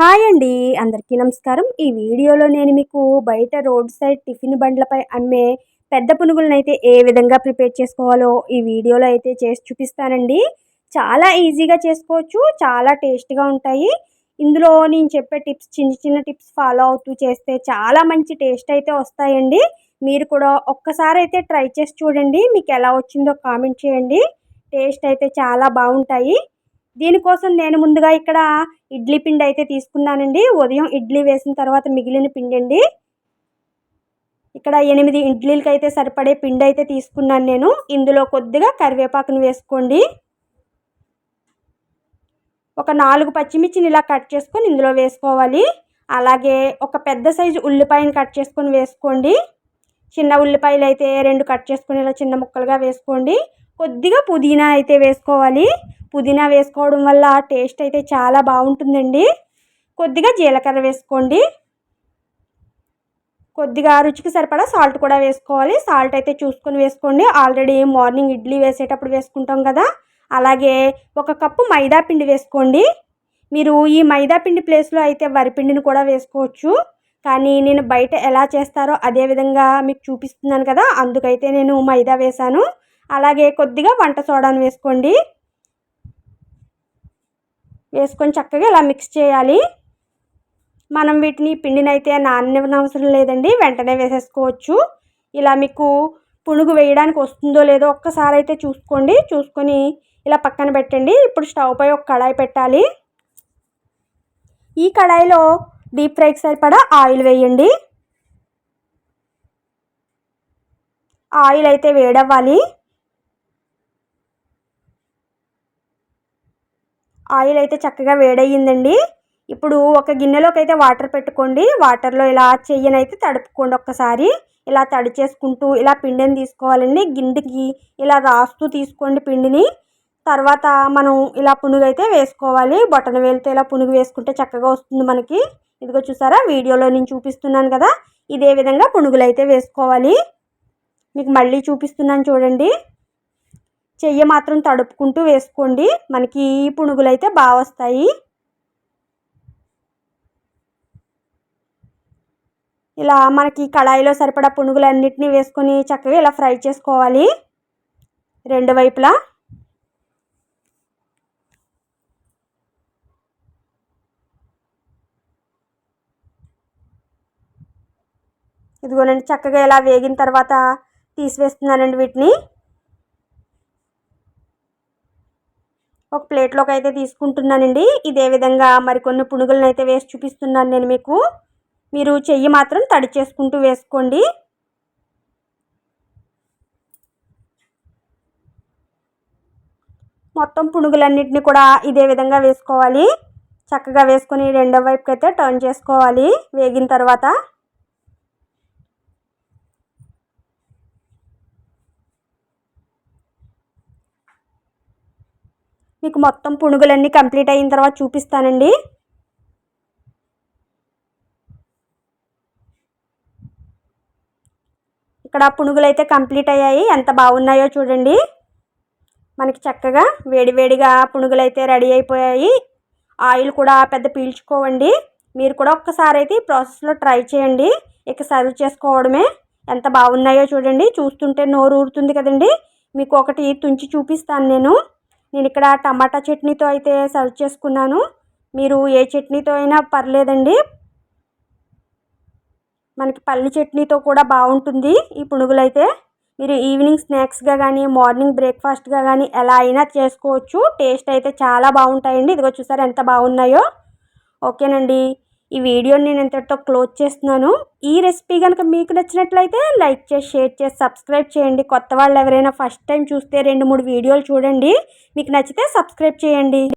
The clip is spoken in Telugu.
హాయ్ అండి అందరికీ నమస్కారం. ఈ వీడియోలో నేను మీకు బయట రోడ్ సైడ్ టిఫిన్ బండ్లపై అమ్మే పెద్ద పునుగులను అయితే ఏ విధంగా ప్రిపేర్ చేసుకోవాలో ఈ వీడియోలో అయితే చేసి చూపిస్తానండి. చాలా ఈజీగా చేసుకోవచ్చు చాలా టేస్ట్గా ఉంటాయి. ఇందులో నేను చెప్పే టిప్స్ చిన్న చిన్న టిప్స్ ఫాలో అవుతూ చేస్తే చాలా మంచి టేస్ట్ అయితే వస్తాయండి. మీరు కూడా ఒక్కసారి అయితే ట్రై చేసి చూడండి మీకు ఎలా వచ్చిందో కామెంట్ చేయండి. టేస్ట్ అయితే చాలా బాగుంటాయి. దీనికోసం నేను ముందుగా ఇక్కడ ఇడ్లీ పిండి అయితే తీసుకున్నానండి. ఉదయం ఇడ్లీ వేసిన తర్వాత మిగిలిన పిండి అండి ఇక్కడ ఎనిమిది ఇడ్లీలకి అయితే సరిపడే పిండి అయితే తీసుకున్నాను నేను. ఇందులో కొద్దిగా కరివేపాకును వేసుకోండి. ఒక నాలుగు పచ్చిమిర్చిని ఇలా కట్ చేసుకొని ఇందులో వేసుకోవాలి. అలాగే ఒక పెద్ద సైజు ఉల్లిపాయని కట్ చేసుకొని వేసుకోండి. చిన్న ఉల్లిపాయలు అయితే రెండు కట్ చేసుకొని ఇలా చిన్న ముక్కలుగా వేసుకోండి. కొద్దిగా పుదీనా అయితే వేసుకోవాలి. పుదీనా వేసుకోవడం వల్ల టేస్ట్ అయితే చాలా బాగుంటుందండి. కొద్దిగా జీలకర్ర వేసుకోండి. కొద్దిగా రుచికి సరిపడా సాల్ట్ కూడా వేసుకోవాలి. సాల్ట్ అయితే చూసుకొని వేసుకోండి. ఆల్రెడీ మార్నింగ్ ఇడ్లీ వేసేటప్పుడు వేసుకుంటాం కదా. అలాగే ఒక కప్పు మైదా పిండి వేసుకోండి. మీరు ఈ మైదా పిండి ప్లేస్లో అయితే వరిపిండిని కూడా వేసుకోవచ్చు. కానీ నేను బయట ఎలా చేస్తారో అదే విధంగా మీకు చూపిస్తున్నాను కదా. అందుకైతే నేను మైదా వేశాను. అలాగే కొద్దిగా వంట సోడాను వేసుకోండి. వేసుకొని చక్కగా ఇలా మిక్స్ చేయాలి. మనం వీటిని పిండినైతే నాననివ్వనవసరం లేదండి వెంటనే వేసేసుకోవచ్చు. ఇలా మీకు పునుగు వేయడానికి వస్తుందో లేదో ఒక్కసారి అయితే చూసుకోండి. చూసుకొని ఇలా పక్కన పెట్టండి. ఇప్పుడు స్టవ్ పై ఒక కడాయి పెట్టాలి. ఈ కడాయిలో డీప్ ఫ్రైకి సరిపడా ఆయిల్ వేయండి. ఆయిల్ అయితే వేడవ్వాలి. ఆయిల్ అయితే చక్కగా వేడయ్యిందండి. ఇప్పుడు ఒక గిన్నెలోకి అయితే వాటర్ పెట్టుకోండి. వాటర్లో ఇలా చెయ్యనైతే తడుపుకోండి ఒక్కసారి. ఇలా తడి చేసుకుంటూ ఇలా పిండిని తీసుకోవాలండి. గిండికి ఇలా రాస్తూ తీసుకోండి పిండిని. తర్వాత మనం ఇలా పునుగు అయితే వేసుకోవాలి. బొటన వేలితో ఇలా పునుగు వేసుకుంటే చక్కగా వస్తుంది మనకి. ఇదిగో చూసారా? వీడియోలో నేను చూపిస్తున్నాను కదా. ఇదే విధంగా పునుగులు అయితే వేసుకోవాలి. మీకు మళ్ళీ చూపిస్తున్నాను చూడండి. చెయ్యి మాత్రం తడుపుకుంటూ వేసుకోండి. మనకి ఈ పునుగులు అయితే బాగా వస్తాయి. ఇలా మనకి కళాయిలో సరిపడా పునుగులు అన్నిటినీ వేసుకొని చక్కగా ఇలా ఫ్రై చేసుకోవాలి. రెండు వైపులా. ఇదిగోనండి చక్కగా ఇలా వేగిన తర్వాత తీసివేస్తున్నానండి వీటిని. ఒక ప్లేట్లోకి అయితే తీసుకుంటున్నానండి. ఇదే విధంగా మరికొన్ని పునుగులను అయితే వేసి చూపిస్తున్నాను నేను మీకు. మీరు చెయ్యి మాత్రం తడి చేసుకుంటూ వేసుకోండి. మొత్తం పునుగులన్నింటినీ కూడా ఇదే విధంగా వేసుకోవాలి. చక్కగా వేసుకొని రెండో వైపుకి అయితే టర్న్ చేసుకోవాలి. వేగిన తర్వాత మీకు మొత్తం పునుగులన్నీ కంప్లీట్ అయిన తర్వాత చూపిస్తానండి. ఇక్కడ పునుగులు అయితే కంప్లీట్ అయ్యాయి. ఎంత బాగున్నాయో చూడండి. మనకి చక్కగా వేడివేడిగా పునుగులు అయితే రెడీ అయిపోయాయి. ఆయిల్ కూడా పెద్ద పీల్చుకోవండి. మీరు కూడా ఒక్కసారి అయితే ఈ ప్రాసెస్లో ట్రై చేయండి. ఇక సర్వ్ చేసుకోవడమే ఎంత బాగున్నాయో చూడండి. చూస్తుంటే నోరు ఊరుతుంది కదండి. మీకు ఒకటి తుంచి చూపిస్తాను నేను. నేను ఇక్కడ టమాటా చట్నీతో అయితే సర్వ్ చేసుకున్నాను. మీరు ఏ చట్నీతో అయినా పర్లేదండి. మనకి పల్లి చట్నీతో కూడా బాగుంటుంది ఈ పునుగులు అయితే మీరు ఈవినింగ్ స్నాక్స్గా కానీ మార్నింగ్ బ్రేక్ఫాస్ట్గా కానీ ఎలా అయినా చేసుకోవచ్చు. టేస్ట్ అయితే చాలా బాగుంటాయండి. ఇదిగో చూసారు ఎంత బాగున్నాయో. ఓకేనండి. ఈ వీడియోని నేను ఇంతటితో క్లోజ్ చేస్తున్నాను. ఈ రెసిపీ కనుక మీకు నచ్చినట్లయితే లైక్ చేసి షేర్ చేసి సబ్స్క్రైబ్ చేయండి. కొత్త వాళ్ళు ఎవరైనా ఫస్ట్ టైం చూస్తే రెండు మూడు వీడియోలు చూడండి. మీకు నచ్చితే సబ్స్క్రైబ్ చేయండి.